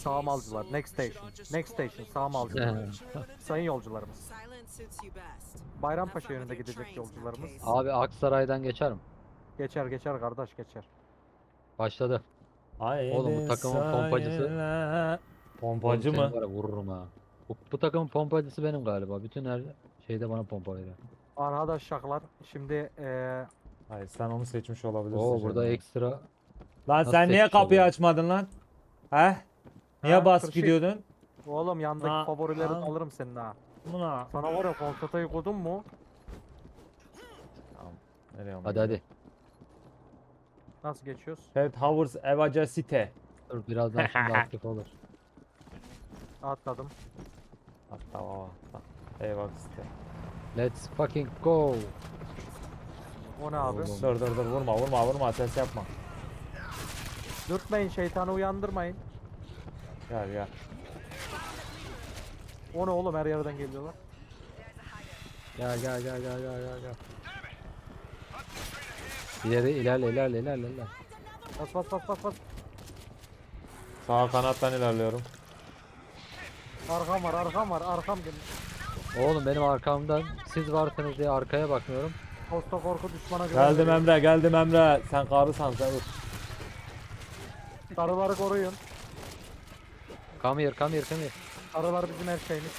Sağmalcılar. Next station. Next station. Sağmalcılar. Sayın yolcularımız. Bayrampaşa yönünde gidecek yolcularımız. Abi Aksaray'dan geçerim. Geçer geçer kardeş geçer. Başladı. Haydi Oğlum bu takımın pompacısı-. Pompacı Oğlum mı? var vururum ha. Bu, bu takımın pompacısı benim galiba. Bütün her şeyde bana pompa veriyor. Arkadaşlar şimdi eee Hayır sen onu seçmiş olabilirsin. Oo burada şimdi. ekstra. Lan Nasıl sen niye kapıyı oluyor? açmadın lan? He? Niye Ha, bas kırışık. gidiyordun? oğlum yandaki Ha, favorileri ha. alırım senin ha. Buna. Sana var ya konstatayı kodun mu? Tamam. Nereye Hadi hadi. Nasıl geçiyoruz? Evet Howard Evaca Site. Dur birazdan şimdi aktif olur. Atladım. Hatta o. Eyvah Site. Let's fucking go. O ne abi? Oğlum. Dur dur dur vurma vurma vurma ses yapma. Dürtmeyin şeytanı uyandırmayın. Gel gel. O ne oğlum her yerden geliyorlar. Gel gel gel gel gel gel gel. İleri ilerle ilerle ilerle ilerle. Bas bas bas bas bas. Sağ kanattan ilerliyorum. Arkam var arkam var arkam geliyor. Oğlum benim arkamdan siz varsınız diye arkaya bakmıyorum. Posta korku düşmana güven Geldim. Emre geldim Emre. Sen karısan sen dur. Sarıları koruyun. Come here come here come here. Sarılar bizim her şeyimiz.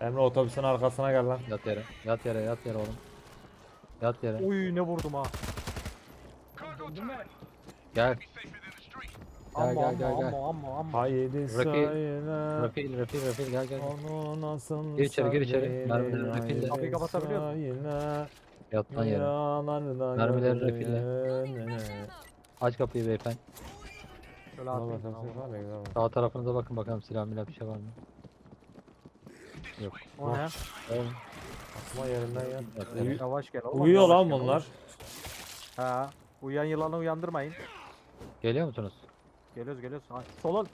Emre otobüsün arkasına gel lan. Yat yere yat yere yat yere oğlum. Yat yere. Uy ne vurdum ha. Gel. Gel, amma gel, gel. amma amma amma. Haydi Refil, söyle. Refil refil refil gel gel. gel. Onu nasıl Gir içeri, gir içeri. sevdiğini Mermileri refille. Kapıyı kapatabiliyor musun? söyle. Yat lan yere. Yalanlardan Mermileri refille. gördüğünü. Aç kapıyı beyefendi. Şöyle atayım. Sağ tarafınıza bakın bakalım silah milah bir şey var mı? Yok. O ne? Oğlum. Atma yerinden ya. Uyu-. Yavaş gel oğlum. Uyuyor yavaş lan gel oğlum. bunlar. Ha. Uyuyan yılanı uyandırmayın. Geliyor musunuz? Geliyoruz geliyoruz. Ha, Solun.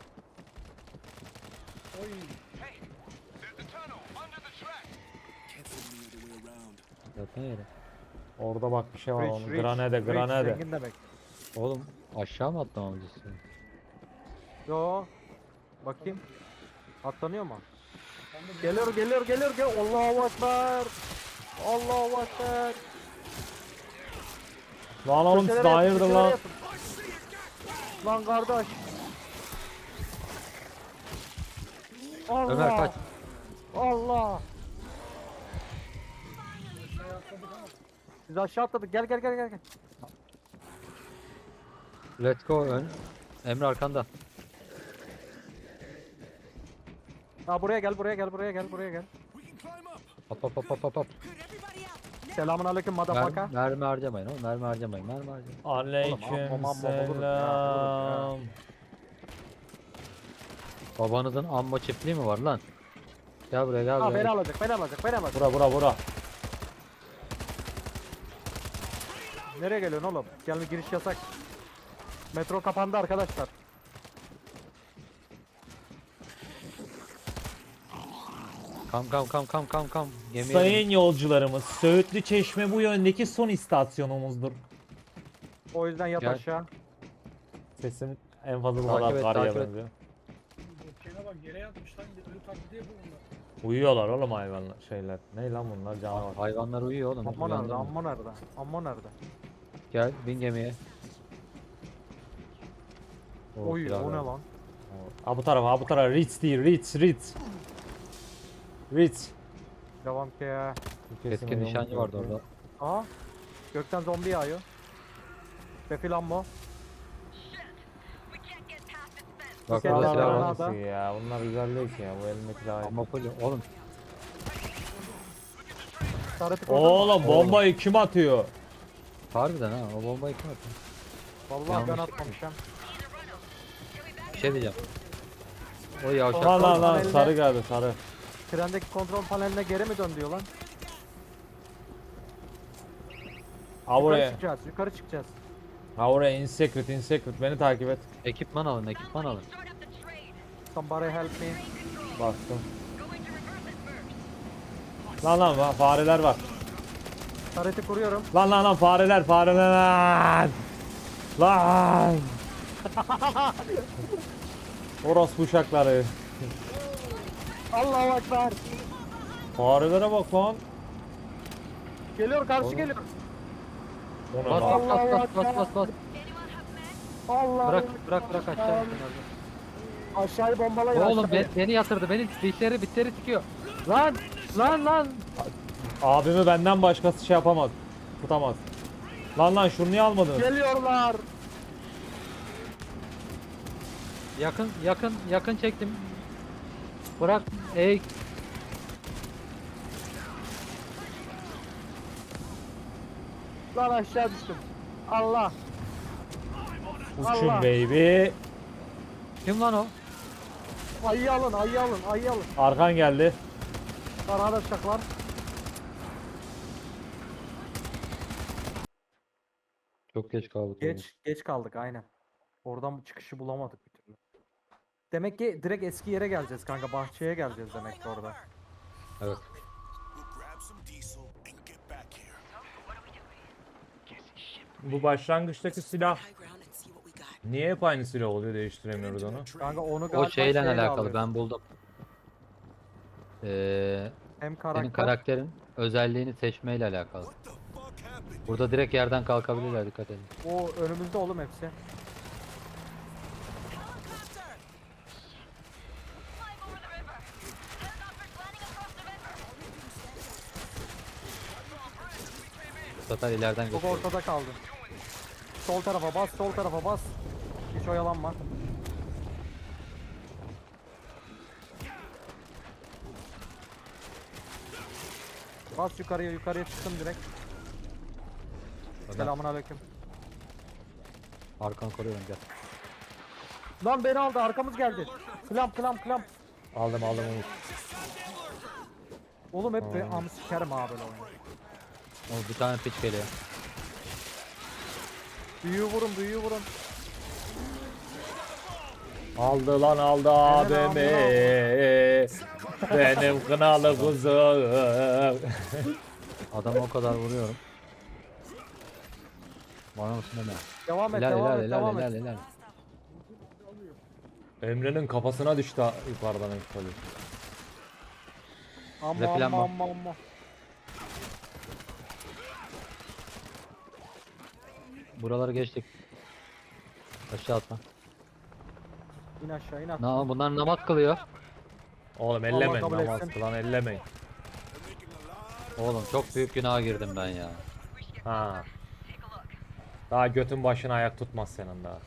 Yat lan yere. Orada bak bir şey var Rich, onun. rich, granade. Zengin demek. Oğlum aşağı mı atlamamız istiyorsun? Yo. Bakayım. Atlanıyor mu? Geliyor geliyor geliyor gel. Allahu ekber. Allahu ekber. Lan oğlum siz Köşelere de yatın, hayırdır köşelere lan. yatın. Lan kardeş. Allah. Ömer kaç. Allah. Biz aşağı atladık. Gel gel gel gel. gel. Let's go ön. Emre arkanda. Ha buraya gel buraya gel buraya gel buraya gel. Hop hop hop hop hop hop. Selamun aleyküm Mer madafaka. mermi harcamayın oğlum mermi harcamayın mermi harcamayın. Aleyküm selam. Babanızın amma çiftliği mi var lan? Gel buraya gel beni buraya. alacak beni alacak beni alacak. Bura bura bura. Nereye geliyorsun oğlum? Gelme giriş yasak. Metro kapandı arkadaşlar. Kam kam kam kam kam kam. Gemiye Sayın yolcularımız, Söğütlü Çeşme bu yöndeki son istasyonumuzdur. O yüzden yat Gel. aşağı. Sesim en fazla bu Takip kadar et, karıya takip et. benziyor. Bak yere yatmış lan ölü taklidi yapıyor bunlar. Uyuyorlar oğlum hayvanlar şeyler. Ne lan bunlar canavar. Hayvanlar uyuyor oğlum. Amma nerede? Amma nerede? Amma nerede? Gel bin gemiye. Oo, Oy o ne lan? Ha bu tarafa ha bu tarafa Ritz değil Ritz Ritz. Ritz. Devam ki ya. Keskin nişancı vardı orada. Aha. Gökten zombi yağıyor. Befil ammo. Bak Gel burada silah var. lan. ya bunlar güzel ki ya bu elimdeki daha iyi. Amma full. Oğlum mu? Oğlum bombayı kim atıyor? harbiden ha o bombayı kim attı? Vallahi ben atmamışım. Bir şey diyeceğim. O yavşak. Lan lan lan sarı geldi sarı. Trendeki kontrol paneline geri mi dön diyor lan? Ha Yukarı buraya. çıkacağız. Yukarı çıkacağız. Ha oraya in secret in secret beni takip et. Ekipman alın ekipman alın. Somebody help me. Bastım. Lan lan va- fareler var. Tarıtı kuruyorum. Lan lan lan fareler fareler lan. Lan. Orospu uşakları. Allahu Ekber. Farelere bak lan. Geliyor karşı Oğlum. geliyor. O ne Bas lan? bas bas bas bas bas bas. Allah. Bırak bırak bırak aşağı. Aşağıyı bombalayın Oğlum aşağıya. be- beni yatırdı. Beni bitleri bitleri sikiyor. Lan lan lan. Abimi benden başkası şey yapamaz. Tutamaz. Lan lan şunu niye almadın? Geliyorlar. Yakın yakın yakın çektim. Bırak. Ey Lan aşağı düştüm. Allah. Uçun Allah. baby. kim lan o? Ayı alın, ayı alın, ayı alın. Arkan geldi. Arkadaşlar. Çok geç kaldık. Geç, geç kaldık aynen. Oradan çıkışı bulamadık. Demek ki direkt eski yere geleceğiz kanka. Bahçeye geleceğiz demek ki orada. Evet. Bu başlangıçtaki silah niye hep aynı silah oluyor değiştiremiyoruz onu? Kanka onu galiba O şeyle şeyle alakalı alıyoruz. ben buldum. Ee, Hem senin karakter, karakterin özelliğini seçmeyle alakalı. Burada direkt yerden kalkabilirler dikkat edin. o önümüzde oğlum hepsi. Sefer ileriden Çok ortada kaldı. Sol tarafa bas, sol tarafa bas. Hiç oyalanma. Bas yukarıya, yukarıya çıktım direkt. Ömer, Selamun aleyküm. Arkan koruyorum gel. Lan beni aldı, arkamız geldi. Klamp, klamp, klamp. Aldım aldım Umut. Oğlum hep be, am sikerim ha böyle oyunu. O bir tane piç geliyor. Büyüğü vurun, büyüğü vurun. Aldı lan aldı abimi. Benim kınalı kuzum. Adamı o kadar vuruyorum. Bana mısın deme. Devam et, devam et, devam et. Emre'nin kafasına düştü yukarıdan yukarı. Amma, Ve plan amma, amma, amma. Buraları geçtik. Aşağı atma. İn aşağı, in aşağı. Na bunlar namaz kılıyor. Oğlum ellemeyin kabul namaz etsin. kılan ellemeyin. Oğlum çok büyük günaha girdim ben ya. Ha. Daha götün başına ayak tutmaz senin daha.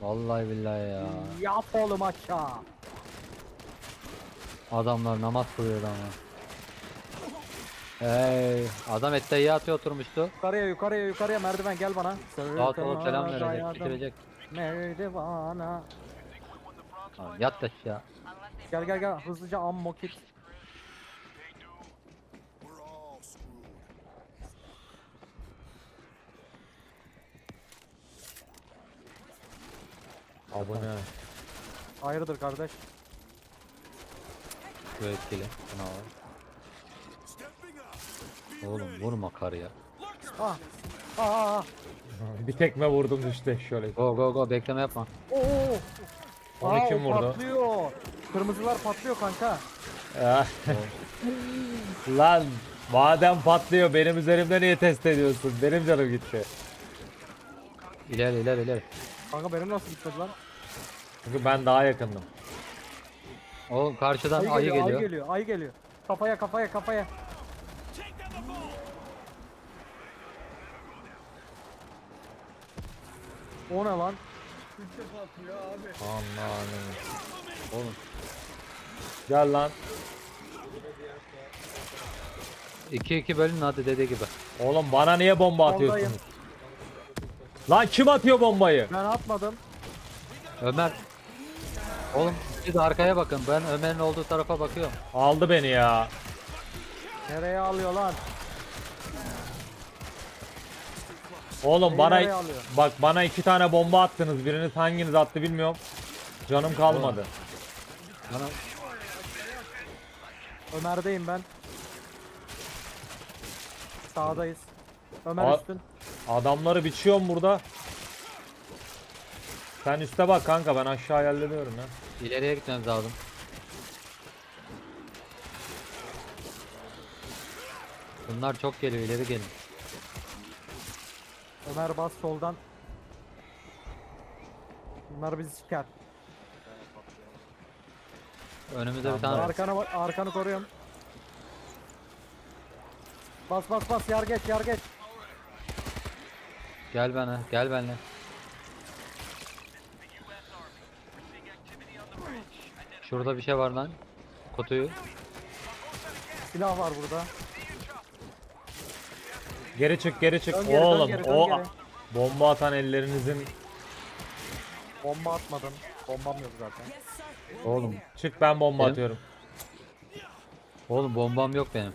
Vallahi billahi ya. Yap oğlum aşağı. Adamlar namaz kılıyor ama. Hey, adam etteyi atıyor oturmuştu. Yukarıya, yukarıya, yukarıya merdiven gel bana. Sağa sola selam verecek, bitirecek. Merdivana. Tamam, yat aşağı. Gel gel gel hızlıca ammo kit. Abone. Hayırdır kardeş? Bu etkili. Var. Oğlum vurma karıya. Ah. Ah. Bir tekme vurdum düştü şöyle. Go go go bekleme yapma. Oo. Onu Aa, kim o vurdu? Patlıyor. Kırmızılar patlıyor kanka. Ah. Lan madem patlıyor benim üzerimde niye test ediyorsun? Benim canım gitti. İler iler iler. Kanka benim nasıl gitmedi lan? Çünkü ben daha yakındım. Oğlum karşıdan Ayı, ayı geliyor, geliyor. ayı geliyor, ayı geliyor. Kafaya kafaya kafaya. O ne lan? Üç defa atıyor abi. Aman. Oğlum Gel lan. 2-2 bölün hadi dediği gibi. Oğlum bana niye bomba atıyorsunuz? Lan kim atıyor bombayı? Ben atmadım. Ömer. Oğlum siz arkaya bakın. Ben Ömer'in olduğu tarafa bakıyorum. Aldı beni ya. Nereye alıyor lan? Oğlum Neyi bana nereye alıyor? bak bana iki tane bomba attınız. Biriniz hanginiz attı bilmiyorum. Canım kalmadı. Bana Ömer'deyim ben. Sağdayız. Ömer Aa. üstün. Adamları biçiyorum burada. Sen üste bak kanka ben aşağı hallediyorum ya. İleriye gitmemiz lazım. Bunlar çok geliyor ileri gelin. Ömer bas soldan. Bunlar bizi siker. Önümüzde bir tane Arkanı arkanı koruyorum. Bas bas bas yar geç yar geç. gel bana gel benimle. Şurada bir şey var lan. Kutuyu. Silah var burada. Geri çık geri çık. Dön geri, dön Oğlum geri, dön o geri. bomba atan ellerinizin Bomba atmadım. Bombam yok zaten. Oğlum. çık ben bomba Benim- atıyorum. Oğlum bombam yok benim.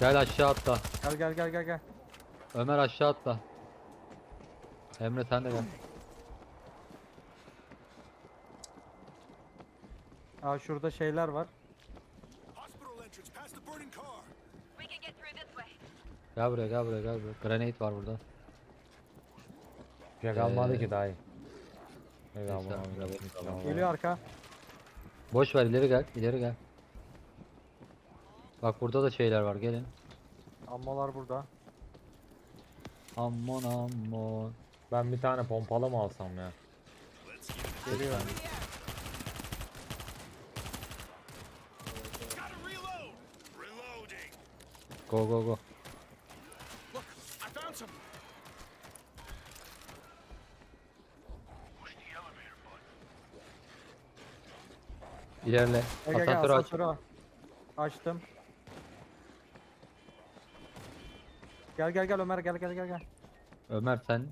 Gel aşağı atla. Gel gel gel gel gel. Ömer aşağı atla. Emre sen de gel. Aa şurada şeyler var. Gel buraya gel buraya gel buraya. Granate var burada. Şey kalmadı Ee, ki daha iyi. Neyse. Geliyor arka. Boş ver ileri gel ileri gel. Bak burada da şeyler var gelin. Ammolar burada. Ammon ammon. Ben bir tane pompalı mı alsam ya? Geliyor. Go go go. İlerle. Gel gel gel Asansörü aç. asansörü aç. Açtım. Gel gel gel Ömer gel gel gel gel. Ömer sen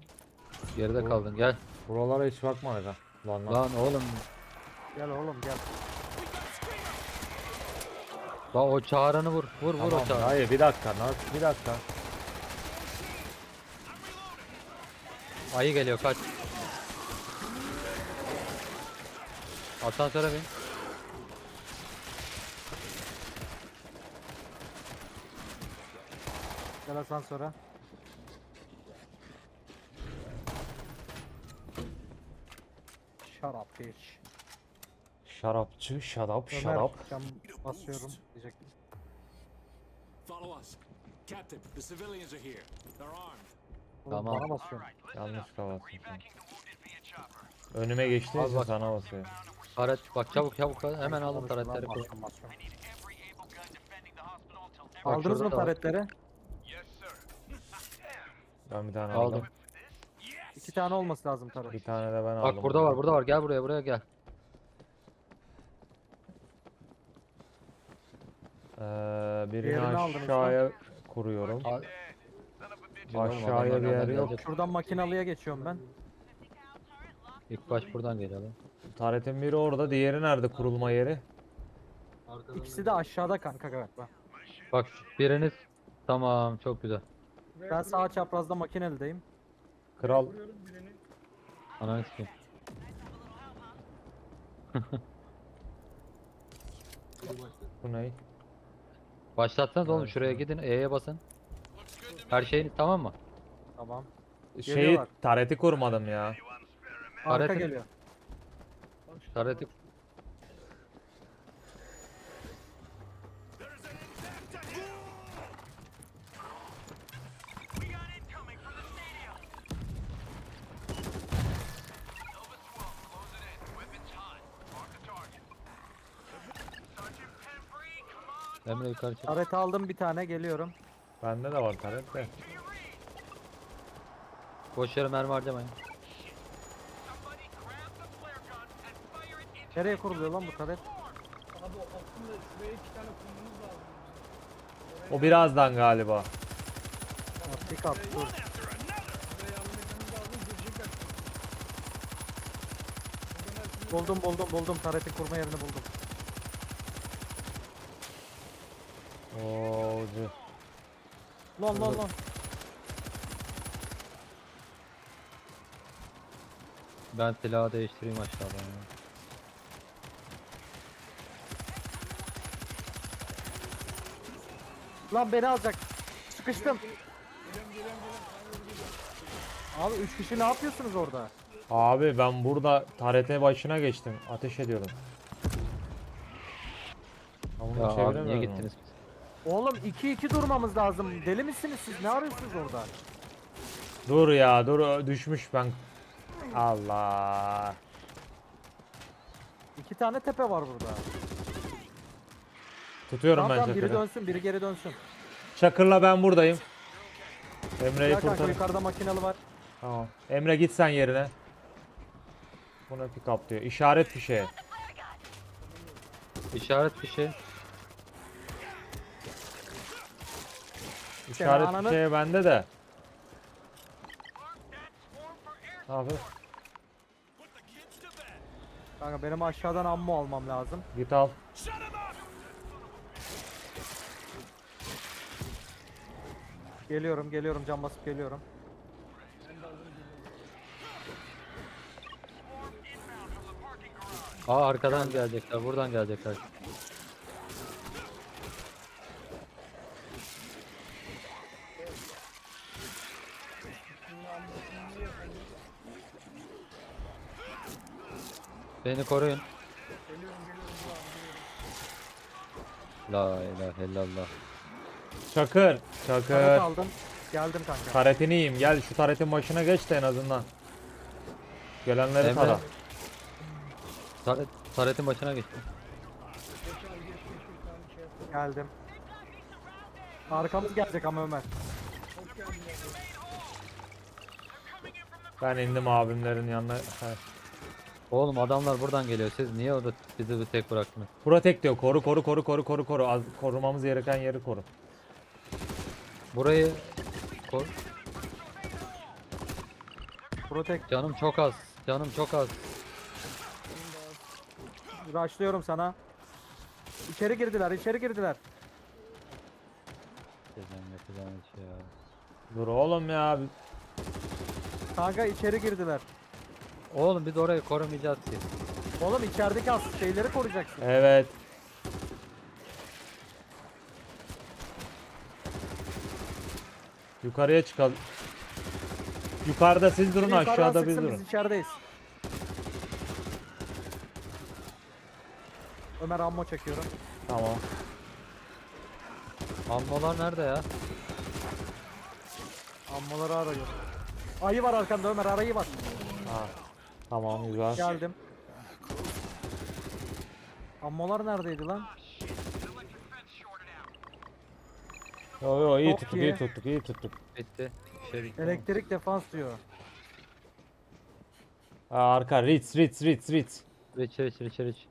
geride kaldın gel. Buralara hiç bakmadık ha. Lan lan. Lan oğlum Gel oğlum gel. bak o çağrını vur. Vur vur Tamam, o çağrı. hayır bir dakika nasıl bir dakika. Ayı geliyor kaç. Asansöre bin. Asansöre. Shut up bitch. Şarapçı, şarap, Ömer şarap. cam basıyorum diyecektim. Follow us. Captain, the civilians are here. They're armed. Oğlum Tamam. Bana basıyorum. Yanlış kafasın. Önüme Al için bak. sana basıyor. Taret bak çabuk çabuk hemen alın Konuşma lan, taretleri basıyorum, basıyorum. Aldınız şurada mı da var. taretleri? Ben bir tane Aldım. aldım. İki tane olması lazım taret. Bir tane de ben aldım. Bak burada var burada var gel buraya buraya gel. Ee, birini Diğerini aldınız aşağıya kuruyorum. Aşağıya bir yer yok. Şuradan makinalıya geçiyorum ben. İlk baş buradan gelelim. Taretin biri orada, diğeri nerede kurulma yeri? İkisi de aşağıda kanka galiba. Bak biriniz tamam çok güzel. Ben sağ çaprazda makinelideyim. Kral. Ananı sikeyim. bu ne? Başlatsanız oğlum Evet, şuraya evet. gidin E'ye basın. Her şeyiniz tamam mı? Tamam. Şeyi Geliyorlar. tareti kurmadım ya. Arka geliyor. Tareti Emre yukarı çık. Taret aldım bir tane geliyorum. Bende de var taret de. Boş yere mermi harcamayın. Nereye kuruluyor lan bu taret? Abi o aslında şuraya iki tane kurmamız lazım. O birazdan galiba. Buraya lazım. Girecekler. O zaman Buldum buldum buldum taretin kurma yerini buldum. Oo, ucu. Lan lan lan. Ben silahı değiştireyim aşağıdan. ya. Lan beni alacak. Sıkıştım. Abi üç kişi ne yapıyorsunuz orada? Abi ben burada TRT başına geçtim. Ateş ediyorum. Ya abi niye gittiniz? Oğlum 2-2 durmamız lazım. Deli misiniz siz? Ne arıyorsunuz orada? Dur ya dur düşmüş ben. Allah. İki tane tepe var burada. Tutuyorum Tamam ben tamam biri Çakır'ı. dönsün, biri geri dönsün. Çakır'la ben buradayım. Emre'yi Gel kanka kurtar. yukarıda makinalı var. Tamam. Emre git sen yerine. Bu ne pick up diyor. İşaret fişeği. İşaret bir şey. İşaret ananı- fişeği bende de. Abi Kanka benim aşağıdan ammo almam lazım. git al. Geliyorum, geliyorum. Cam basıp geliyorum. Aa arkadan gelecekler, buradan gelecekler. Beni koruyun. La ilahe illallah. Çakır. Taret Çakır. aldım. Geldim kanka. Taretini yiyeyim. Gel şu taretin başına geç de en azından. Gelenleri Emre. tara. Taret, taretin başına geçtim. Geldim. Arkamız gelecek ama Ömer. Ben indim abimlerin yanına. He. Oğlum adamlar buradan geliyor. Siz niye orada bizi bir tek bıraktınız? Protect diyor. Koru koru koru koru koru koru. Az, korumamız gereken yeri koru. Burayı kor. Protect. Canım çok az. Canım çok az. Rushlıyorum sana. İçeri girdiler, içeri girdiler. Şey ya. Dur oğlum ya. Kanka içeri girdiler. Oğlum biz orayı korumayacağız ki. Oğlum içerideki as şeyleri koruyacaksın. Evet. Yukarıya çıkalım. Yukarıda siz durun yukarıdan aşağıda biz sıksın, durun. Biz içerideyiz. Ömer ammo çekiyorum. Tamam. Ammolar nerede ya? Ammoları arıyorum. Ayı var arkanda Ömer arayı var. Tamam güzel. Geldim. Ammolar neredeydi lan? Yo yo iyi Çok tuttuk iyi. iyi tuttuk iyi tuttuk. Bitti. İçeri. Elektrik defans diyor. Aa, arka Ritz Ritz Ritz Ritz. İçeri içeri içeri. içeri.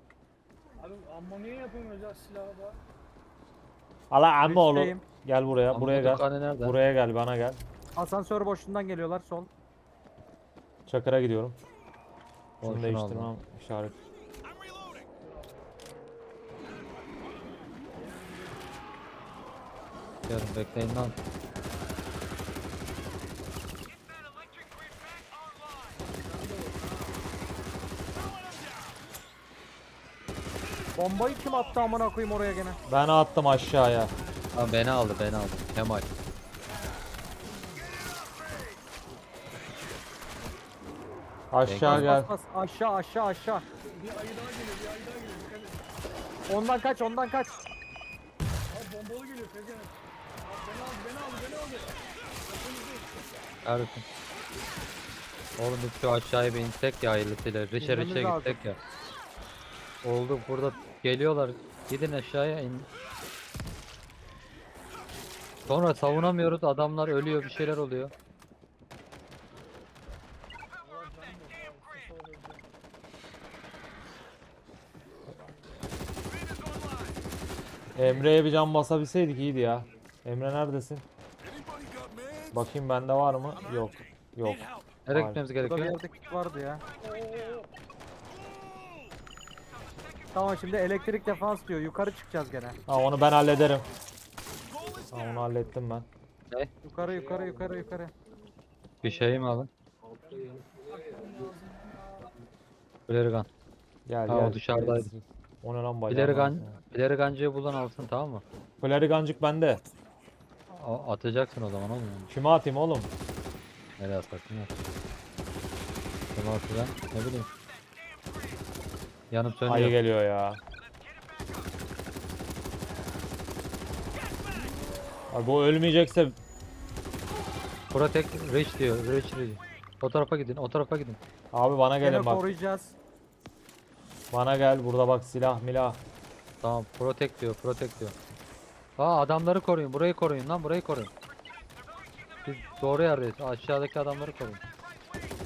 Abi ammo niye yapıyorsun özel silahı da? Ala amma oğlum. Ritz'teyim. Gel buraya Ammo buraya gel. nerede? Buraya gel bana gel. Asansör boşluğundan geliyorlar sol. Çakır'a gidiyorum. Şunu Boşuna değiştirmem aldım. işaret. Yarın bekleyin lan. Bombayı kim attı amına koyayım oraya gene? Ben attım aşağıya. Tamam beni aldı beni aldı. Kemal. Aşağı gel. Bas bas aşağı aşağı aşağı. Bir ayı daha geliyor, bir ayı daha geliyor. Dikkat et. Ondan kaç ondan kaç. Abi bombalı geliyor. Abi beni aldı, beni aldı, beni aldı. Neredesin? Oğlum biz şu aşağıya bir insek ya hayırlısıyla. Riçe İnmemiz riçe lazım. gitsek ya. Oldu burada geliyorlar. Gidin aşağıya in. Sonra savunamıyoruz adamlar ölüyor bir şeyler oluyor. Emre'ye bir can basabilseydik iyiydi ya. Emre neredesin? Bakayım bende var mı? Yok. Yok. Nereye Vay. gitmemiz Burada bir gerekiyor? yerde kit vardı ya. Tamam şimdi elektrik defans diyor. Yukarı çıkacağız gene. Ha onu ben hallederim. Ha onu hallettim ben. Yukarı yukarı yukarı yukarı. Bir şey mi alın? Flare gun. Gel Ha, o gel. dışarıdaydı. O ne lan. Flare gun'cıyı bulan alsın tamam mı? Flarigancık bende. A- atacaksın o zaman oğlum. Kime atayım oğlum? Nereye atarsın ya? Tamam filan. Ne bileyim. Yanıp sönüyor. Ayı geliyor ya. Abi bu ölmeyecekse Protect Rich diyor. Rich Rich. O tarafa gidin. O tarafa gidin. abi bana Gene gelin bak. koruyacağız. Bana gel burada bak silah milah. Tamam. Protect diyor. Protect diyor. Aa adamları koruyun. Burayı koruyun lan. Burayı koruyun. Biz doğru yerdeyiz. Aşağıdaki adamları koruyun.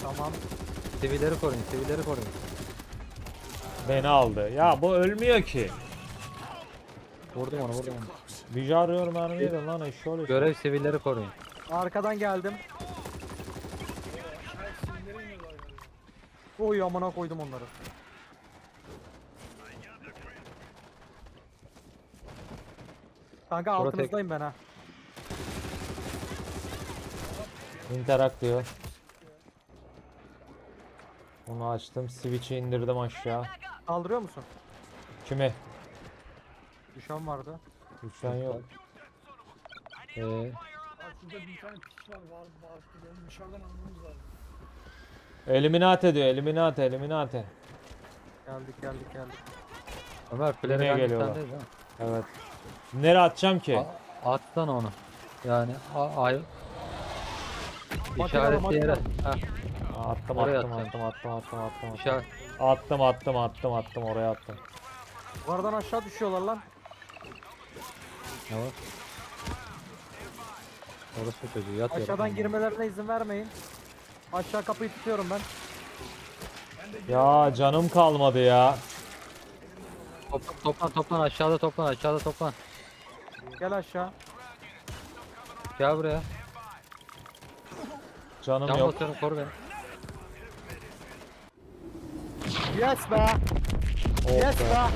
Tamam. Sivilleri koruyun. Sivilleri koruyun. Beni aldı. Ya bu ölmüyor ki. Vurdum onu. Vurdum onu. Bir jarıyor mermi yedin lan eşşoğlu. Görev sivilleri koruyun. Arkadan geldim. Oy amına koydum onları. Kanka Protect. altınızdayım ben ha. Interak diyor. Onu açtım. Switch'i indirdim aşağı. Kaldırıyor musun? Kimi? Düşen vardı. Lütfen yok. Ee, şurada bir tane piç var var var. Onu dışarıdan almamız lazım. Eliminate diyor. Eliminate. Eliminate. Geldik geldik geldik. Ömer Yine geliyorlar. ha. Evet. Nereye atacağım ki? A- Atsana onu. Yani ay işaretli yere. Aa, Attım Oraya attım atacaksın. attım attım attım attım. işaret. Attım attım attım attım oraya attım. Yukarıdan aşağı düşüyorlar lan. Ne var? Orası çocuğu yat yere. Aşağıdan girmelerine izin vermeyin. Aşağı kapıyı tutuyorum ben. Ya canım kalmadı ya. Toplan toplan toplan aşağıda toplan aşağıda toplan. Gel aşağı. Gel buraya. Canım Can yok. basıyorum koru beni. Yes be. Oh Yes be. be.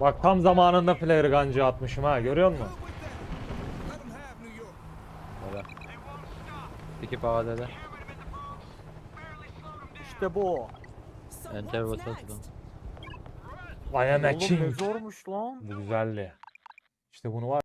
Bak tam zamanında flare guncı atmışım ha görüyor musun? Let them have New York. Öyle. Ekip AD'de. İşte bu. Enter basatı I am a Oğlum ne king. zormuş lan. Bu güzeldi. İşte bunu var.